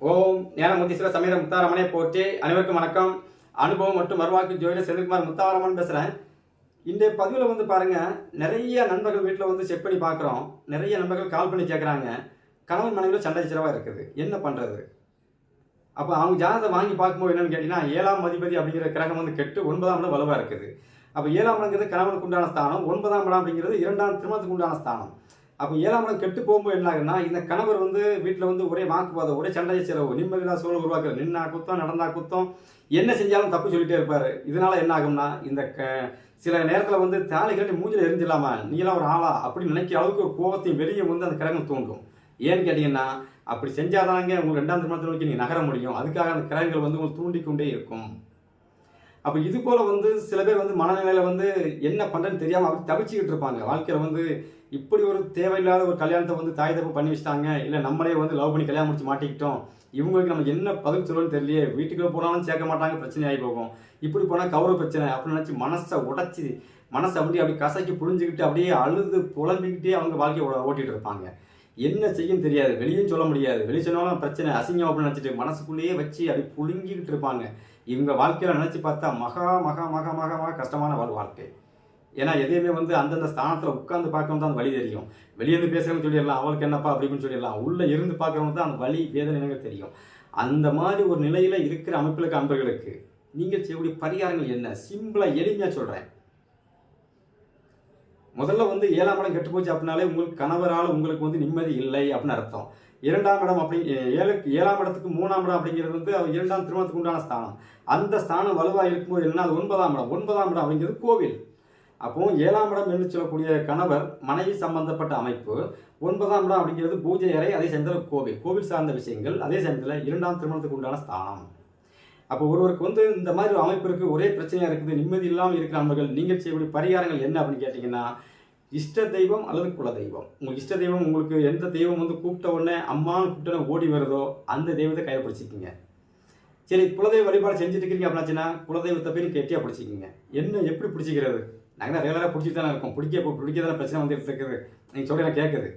ஓம் ஞானமுத்தீஸ்வர சமீர முத்தாரமனே போற்றி. அனைவருக்கும் வணக்கம். அனுபவம் மற்றும் மறுவாக்கு ஜோதிடர் செந்தில்குமார் முத்தாரமன் பேசுகிறேன் இன்றைய பதிவில் வந்து பாருங்க நிறைய நண்பர்கள் வீட்டில் வந்து செக் பண்ணி பார்க்குறோம் நிறைய நண்பர்கள் கால் பண்ணி கேட்குறாங்க கணவன் மனைவியில் சண்டை சிறவாக இருக்குது. என்ன பண்ணுறது அப்போ அவங்க ஜாதகத்தை வாங்கி பார்க்கும்போது என்னென்னு கேட்டிங்கன்னா ஏழாம் அதிபதி அப்படிங்கிற கிரகம் வந்து கெட்டு ஒன்பதாம் இடம் வலுவாக இருக்குது. அப்போ ஏழாம் இடங்கிறது கணவனுக்கு உண்டான ஸ்தானம் ஒன்பதாம் இடம் அப்படிங்கிறது இரண்டாம் திருமணத்துக்கு உண்டான ஸ்தானம். அப்போ ஏழாம் இடம் கெட்டு போகும்போது என்ன ஆகுன்னா இந்த கணவர் வந்து வீட்டில் வந்து ஒரே வாக்குவாதம் ஒரே சண்டை செலவு நிம்மதியில்லா சூழல் உருவாக்குற நின்னா குத்தம் நடந்தா குத்தம் என்ன செஞ்சாலும் தப்பு சொல்லிட்டே இருப்பார். இதனால என்ன ஆகும்னா இந்த க சில நேரத்தில் வந்து தாலி கட்டி மூஞ்சில் எரிஞ்சிடலாமா நீலாம் ஒரு ஆளா அப்படின்னு நினைக்கிற அளவுக்கு ஒரு கோபத்தையும் வெளியே வந்து அந்த கிரகம் தூண்டும். ஏன்னு கேட்டீங்கன்னா அப்படி செஞ்சாதானங்க உங்களுக்கு ரெண்டாம் திருமணத்தை நோக்கி நீங்கள் நகர முடியும். அதுக்காக அந்த கிரகங்கள் வந்து உங்களுக்கு தூண்டிக்கொண்டே இருக்கும். அப்போ இது போல் வந்து சில பேர் வந்து மனநிலையில் வந்து என்ன பண்ணுறேன்னு தெரியாமல் அப்படி தவிச்சுக்கிட்டு இருப்பாங்க. வாழ்க்கையில் வந்து இப்படி ஒரு தேவையில்லாத ஒரு கல்யாணத்தை வந்து தாய் தப்பு பண்ணி வச்சிட்டாங்க. இல்லை நம்மளே வந்து லவ் பண்ணி கல்யாணம் முடிச்சு மாட்டிக்கிட்டோம். இவங்களுக்கு நம்ம என்ன பதில் சொல்லணும்னு தெரியலையே. வீட்டுக்குள்ள போனாலும் சேர்க்க மாட்டாங்க பிரச்சனை ஆகி போகும். இப்படி போனால் கௌரவ பிரச்சனை அப்படின்னு நினச்சி மனசை உடைச்சி மனசை அப்படியே அப்படி கசக்கி புழிஞ்சுக்கிட்டு அப்படியே அழுது புலம்பிக்கிட்டே அவங்க வாழ்க்கையை ஓட்டிகிட்டு இருப்பாங்க. என்ன செய்யும் தெரியாது. வெளியும் சொல்ல முடியாது. வெளியே சொன்னாலும் பிரச்சனை. அசிங்கம் அப்படின்னு நினச்சிட்டு மனசுக்குள்ளேயே வச்சு அப்படி புழுங்கிக்கிட்டு இருப்பாங்க. இவங்க வாழ்க்கையில் நினச்சி பார்த்தா மகா மகா மகா மகா மகா கஷ்டமான ஒரு வாழ்க்கை. ஏன்னா எதையுமே வந்து அந்தந்த ஸ்தானத்தில் உட்காந்து பார்க்கணும் தான் அந்த வழி தெரியும். வெளியே இருந்து சொல்லிடலாம் அவளுக்கு என்னப்பா அப்படின்னு சொல்லிடலாம். உள்ளே இருந்து பார்க்குறவங்க தான் அந்த வழி வேதனை எனக்கு தெரியும். அந்த மாதிரி ஒரு நிலையில் இருக்கிற அமைப்பிலுக்கு அன்பர்களுக்கு நீங்கள் செய்யக்கூடிய பரிகாரங்கள் என்ன? சிம்பிளாக எளிமையாக சொல்கிறேன் முதல்ல வந்து ஏழாம் இடம் கெட்டு போச்சு அப்படின்னாலே உங்களுக்கு கணவரால் உங்களுக்கு வந்து நிம்மதி இல்லை அப்படின்னு அர்த்தம். இரண்டாம் இடம் அப்படி ஏழு ஏழாம் இடத்துக்கு மூணாம் இடம் அப்படிங்கிறது வந்து இரண்டாம் திருமணத்துக்கு உண்டான ஸ்தானம். அந்த ஸ்தானம் வலுவாக இருக்கும்போது என்ன அது ஒன்பதாம் இடம். ஒன்பதாம் இடம் அப்படிங்கிறது கோவில். அப்போ ஏழாம் இடம் என்று சொல்லக்கூடிய கணவர் மனைவி சம்பந்தப்பட்ட அமைப்பு ஒன்பதாம் இடம் அப்படிங்கிறது பூஜை அறை அதே சமயத்தில் கோவில். கோவில் சார்ந்த விஷயங்கள் அதே சமயத்தில் இரண்டாம் திருமணத்துக்கு உண்டான ஸ்தானம். அப்போ ஒருவருக்கு வந்து இந்த மாதிரி ஒரு அமைப்பு இருக்குது ஒரே பிரச்சனையாக இருக்குது நிம்மதி இல்லாமல் இருக்கிற நண்பர்கள் நீங்கள் செய்யக்கூடிய பரிகாரங்கள் என்ன அப்படின்னு கேட்டிங்கன்னா இஷ்ட தெய்வம் அல்லது குல தெய்வம். உங்களுக்கு இஷ்ட தெய்வம் உங்களுக்கு எந்த தெய்வம் வந்து கூப்பிட்ட உடனே அம்மான்னு கூப்பிட்ட ஓடி வருதோ அந்த தெய்வத்தை கையை பிடிச்சிக்கிங்க. சரி குலதெய்வ வழிபாடு செஞ்சுட்டு இருக்கீங்க அப்படின்னாச்சுன்னா குலதெய்வத்தை போய் கெட்டியாக பிடிச்சிக்கிங்க. என்ன எப்படி பிடிச்சிக்கிறது? நாங்கள் ரெகுலராக பிடிச்சிட்டு தானே இருக்கோம். பிடிக்க பிடிக்க தானே பிரச்சனை வந்துட்டு இருக்குது நீங்கள் சொல்கிற கேட்குது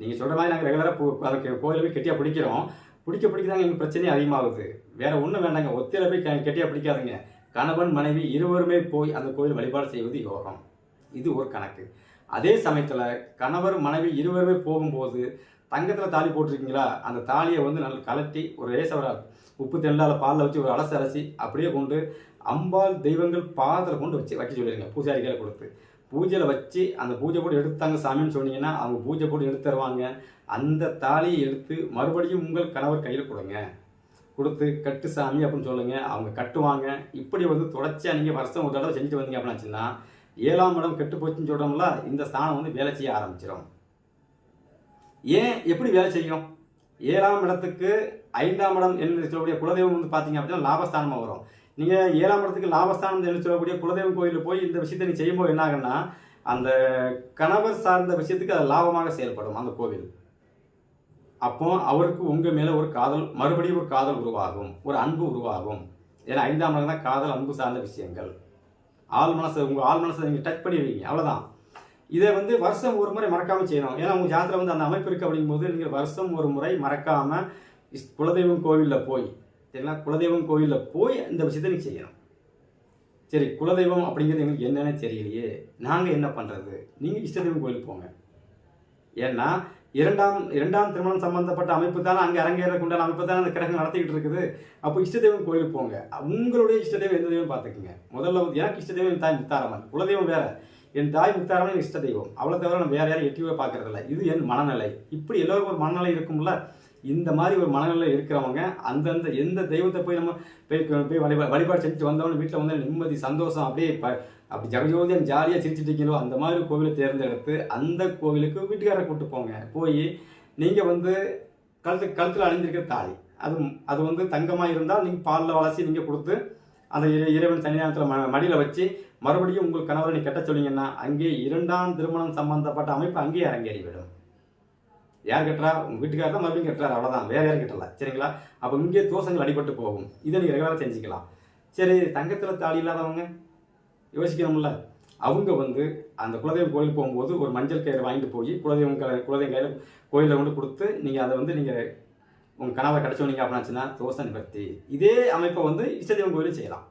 நீங்கள் சொல்கிற மாதிரி நாங்கள் ரெகுலராக அதுக்கு கோயிலில் போய் கெட்டியாக பிடிக்கிறோம். பிடிக்க பிடிக்கதாங்க எங்கள் எங்களுக்கு பிரச்சனை அதிகமாகுது. வேற ஒன்றும் வேண்டாங்க. ஒத்தையில் போய் க- கெட்டியாக பிடிக்காதுங்க. கணவன் மனைவி இருவருமே போய் அந்த கோயில் வழிபாடு செய்வது யோகம். இது ஒரு கணக்கு. அதே சமயத்தில் கணவர் மனைவி இருவருமே போகும்போது தங்கத்தில் தாலி போட்டிருக்கீங்களா? அந்த தாலியை வந்து நல்லா கலட்டி ஒரு ரேசவரால் உப்பு தெல்லால் பாலில் வச்சு ஒரு அலசி அலசி அப்படியே கொண்டு அம்பாள் தெய்வங்கள் பாதத்தில் கொண்டு வச்சு வைக்க சொல்லிடுங்க பூஜாரி கையில் கொடுத்து. பூஜையில் வச்சு அந்த பூஜை போட்டு எடுத்தாங்க சாமின்னு சொன்னீங்கன்னா அவங்க பூஜை போட்டு எடுத்து தருவாங்க அந்த தாலியை எடுத்து மறுபடியும் உங்கள் கணவர் கையில் கொடுங்க. கொடுத்து கட்டு சாமி அப்படின்னு சொல்லுங்கள் அவங்க கட்டுவாங்க. இப்படி வந்து தொடர்ச்சியாக நீங்கள் வருஷம் ஒரு தடவை செஞ்சுட்டு வந்தீங்க அப்படின்னாச்சுன்னா ஏழாம் இடம் கெட்டு போச்சுன்னு சொல்கிறோம்ல இந்த ஸ்தானம் வந்து வேலை செய்ய ஆரம்பிச்சிடும் ஏன் எப்படி வேலை செய்யும்? ஏழாம் இடத்துக்கு ஐந்தாம் இடம் என்று சொல்லக்கூடிய குலதெய்வம் வந்து பார்த்தீங்க அப்படின்னா லாபஸ்தானமாக வரும். நீங்கள் ஏழாம் இடத்துக்கு லாபஸ்தானம் என்று சொல்லக்கூடிய குலதெய்வம் கோயிலில் போய் இந்த விஷயத்தை நீ செய்யும்போது என்ன ஆகுன்னா அந்த கணவர் சார்ந்த விஷயத்துக்கு அது லாபமாக செயல்படும் அந்த கோவில். அப்போ அவருக்கு உங்க மேல ஒரு காதல் மறுபடியும் ஒரு காதல் உருவாகும் ஒரு அன்பு உருவாகும். ஏன்னா ஐந்தாம் இடம் தான் காதல் அன்பு சார்ந்த விஷயங்கள். ஆள் மனசை உங்க ஆள் மனசை நீங்க டச் பண்ணிடுவீங்க. அவ்வளவுதான். இதை வந்து வருஷம் ஒரு முறை மறக்காம செய்யணும். ஏன்னா உங்க ஜாதகத்துல வந்து அந்த அமைப்பு இருக்கு அப்படிங்கும்போது நீங்க வருஷம் ஒரு முறை மறக்காம இஸ்- குலதெய்வம் கோவிலில் போய் சரிங்களா? குலதெய்வம் கோவிலில் போய் இந்த விஷயத்தை நீங்க செய்யணும். சரி குலதெய்வம் அப்படிங்கிறது எங்களுக்கு என்னன்னு தெரியலையே. நாங்கள் என்ன பண்ணுறது நீங்கள் இஷ்ட தெய்வம் கோயிலுக்கு போங்க. ஏன்னா இரண்டாம் இரண்டாம் திருமணம் சம்பந்தப்பட்ட அமைப்பு தானே அங்கே அரங்கேறக்கு உண்டான அமைப்பு தானே அந்த கிரகம் நடத்திக்கிட்டு இருக்குது அப்போ இஷ்ட தெய்வம் கோயிலுக்கு போங்க. உங்களுடைய இஷ்ட தெய்வம் எந்த தெய்வம் பார்த்துக்குங்க. முதல்ல வந்து எனக்கு இஷ்ட தெய்வம் என் தாய் முத்தாரம்மன். குலதெய்வம் வேற. என் தாய் முத்தாரம்மன் என் இஷ்ட தெய்வம். அவ்வளோ தவிர நான் வேற யாரும் எட்டியே பார்க்கறது இது என் மனநிலை. இப்படி எல்லோருக்கும் ஒரு மனநிலை இருக்கும்ல? இந்த மாதிரி ஒரு மனநிலை இருக்கிறவங்க அந்தந்த எந்த தெய்வத்தை போய் நம்ம போய் போய் வழிபாடு செஞ்சுட்டு வந்தவங்க வீட்டில் வந்து நிம்மதி சந்தோஷம் அப்படியே ப- அப்படி ஜகஜோதியம் ஜாலியாக சிரிச்சிட்டு இருக்கீங்களோ அந்த மாதிரி கோவிலை தேர்ந்தெடுத்து அந்த கோவிலுக்கு வீட்டுக்காரரை கூப்பிட்டு போங்க. போய் நீங்கள் வந்து கழுத்து கழுத்தில் அணிந்திருக்கிற தாலி. அது அது வந்து தங்கமாக இருந்தால் நீங்கள் பாலில் வளசி நீங்கள் கொடுத்து அந்த இறை- இறைவன் சன்னிதானத்தில் ம மடியில் வச்சு மறுபடியும் உங்கள் கணவரை நீ கட்ட சொன்னீங்கன்னா அங்கே இரண்டாம் திருமணம் சம்பந்தப்பட்ட அமைப்பு அங்கேயே அரங்கேறிவிடும். யார் கட்டுறா? உங்கள் வீட்டுக்காரர் தான் மறுபடியும் கட்டுறாரு. அவ்வளோதான் வேறு யாரும் கட்டல. சரிங்களா? அப்போ இங்கே தோசங்கள் அடிபட்டு போகும். இதை நீங்கள் ரெகுலராக செஞ்சுக்கலாம். சரி தங்கத்தில் தாலி இல்லாதவங்க? யோசிக்கணும்ல. அவங்க வந்து அந்த குலதெய்வம் கோயில் போகும்போது ஒரு மஞ்சள் கயிறு வாங்கிட்டு போய் குலதெய்வம் க- குலதெய்வம் கையில் கோயிலில் கொண்டு கொடுத்து நீங்கள் அதை வந்து நீங்கள் உங்கள் கணவர் கிடச்சோனீங்க அப்படின்னாச்சுன்னா தோஷ நிவர்த்தி. இதே அமைப்பை வந்து இஷ்டதெய்வம் கோயிலும் செய்யலாம்.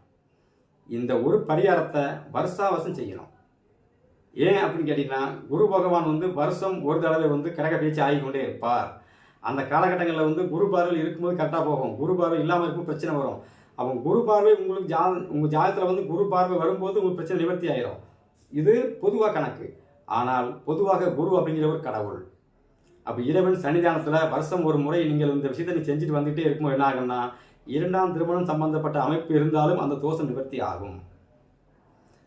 இந்த ஒரு பரிகாரத்தை வருஷா வருஷம் செய்யணும். ஏன் அப்படின்னு கேட்டிங்கன்னா குரு பகவான் வந்து வருஷம் ஒரு தடவை வந்து கிரக பேச்சு ஆகி கொண்டே இருப்பார். அந்த காலகட்டங்களில் வந்து குரு பார்வையில் இருக்கும்போது கரெக்டாக போகும். குரு பார்வை இல்லாமல் இருக்கும் பிரச்சனை வரும். அவன் குரு பார்வை உங்களுக்கு ஜா உங்கள் ஜாதகத்தில் வந்து குரு பார்வை வரும்போது உங்களுக்கு பிரச்சனை நிவர்த்தி ஆயிரும். இது பொதுவாக கணக்கு. ஆனால் பொதுவாக குரு அப்படிங்கிற ஒரு கடவுள். அப்போ இறைவன் சன்னிதானத்தில் வருஷம் ஒரு முறை நீங்கள் இந்த விஷயத்தை நீ செஞ்சுட்டு வந்துகிட்டே இருக்கும் என்ன ஆகும்னா இரண்டாம் திருமணம் சம்பந்தப்பட்ட அமைப்பு இருந்தாலும் அந்த தோஷம் நிவர்த்தி ஆகும்.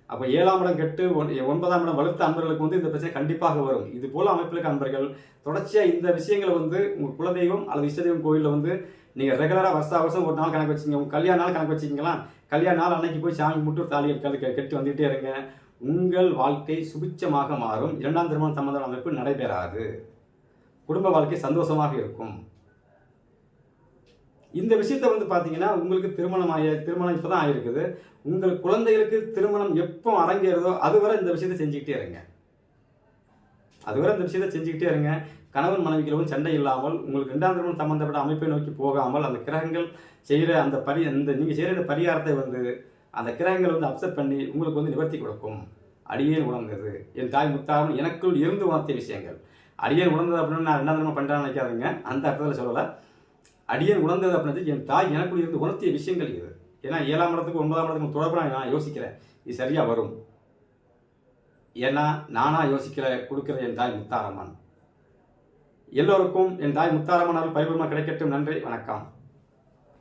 அப்போ ஏழாம் இடம் கெட்டு ஒன்- ஒன்பதாம் இடம் வலுத்த அன்பர்களுக்கு வந்து இந்த பிரச்சனை கண்டிப்பாக வரும். இது போல அமைப்பில் அன்பர்கள் தொடர்ச்சியாக இந்த விஷயங்களை வந்து உங்கள் குலதெய்வம் அல்லது இஷ்டதெய்வம் கோயிலில் வந்து நீங்கள் ரெகுலராக வருஷா வருஷம் ஒரு நாள் கணக்கு வச்சுங்க உங்கள் கல்யாண நாள் கணக்கு வச்சுக்கிங்களா? கல்யாண நாள் அன்னைக்கு போய் சாமி மட்டும் ஒரு தாலி கல் கட்டி வந்துகிட்டே இருங்க. உங்கள் வாழ்க்கை சுபிச்சமாக மாறும். இரண்டாம் திருமணம் சம்பந்த அமைப்பு நடைபெறாது. குடும்ப வாழ்க்கை சந்தோஷமாக இருக்கும். இந்த விஷயத்த வந்து பார்த்தீங்கன்னா உங்களுக்கு திருமணம் ஆய திருமணம் இப்போ தான் ஆகிருக்குது உங்கள் குழந்தைகளுக்கு திருமணம் எப்போ அரங்கேறதோ அதுவரை இந்த விஷயத்தை செஞ்சுக்கிட்டே இருங்க. அதுவரை அந்த விஷயத்தை செஞ்சுக்கிட்டே இருங்க. கணவன் மனைவிகளும் சண்டை இல்லாமல் உங்களுக்கு ரெண்டாம் திருமணம் சம்மந்தப்பட்ட அமைப்பை நோக்கி போகாமல் அந்த கிரகங்கள் செய்கிற அந்த பரி அந்த நீங்கள் செய்கிற பரிகாரத்தை வந்து அந்த கிரகங்கள் வந்து அப்செட் பண்ணி உங்களுக்கு வந்து நிவர்த்தி கொடுக்கும். அடியேன் உணர்ந்தது என் தாய் முத்தாரன் எனக்குள் இருந்து உணர்த்திய விஷயங்கள். அடியேன் உணர்ந்தது அப்படின்னு நான் ரெண்டாம் திருமணம் பண்ணுறேன்னு நினைக்காதுங்க. அந்த அர்த்தத்தில் சொல்லலை. அடியேன் உணர்ந்தது அப்படின்றது என் தாய் எனக்குள் இருந்து உணர்த்திய விஷயங்கள் இது. ஏன்னா ஏழாம் இடத்துக்கு ஒன்பதாம் இடத்துக்கு தொடர்பு நான் யோசிக்கிறேன். இது சரியாக வரும். ஏன்னா நானா யோசிக்கிற கொடுக்கிற என் தாய் முத்தாரம்மன். எல்லோருக்கும் என் தாய் முத்தாரம்மன் அருள் பரிபூர்ணமாக கிடைக்கட்டும். நன்றி வணக்கம்.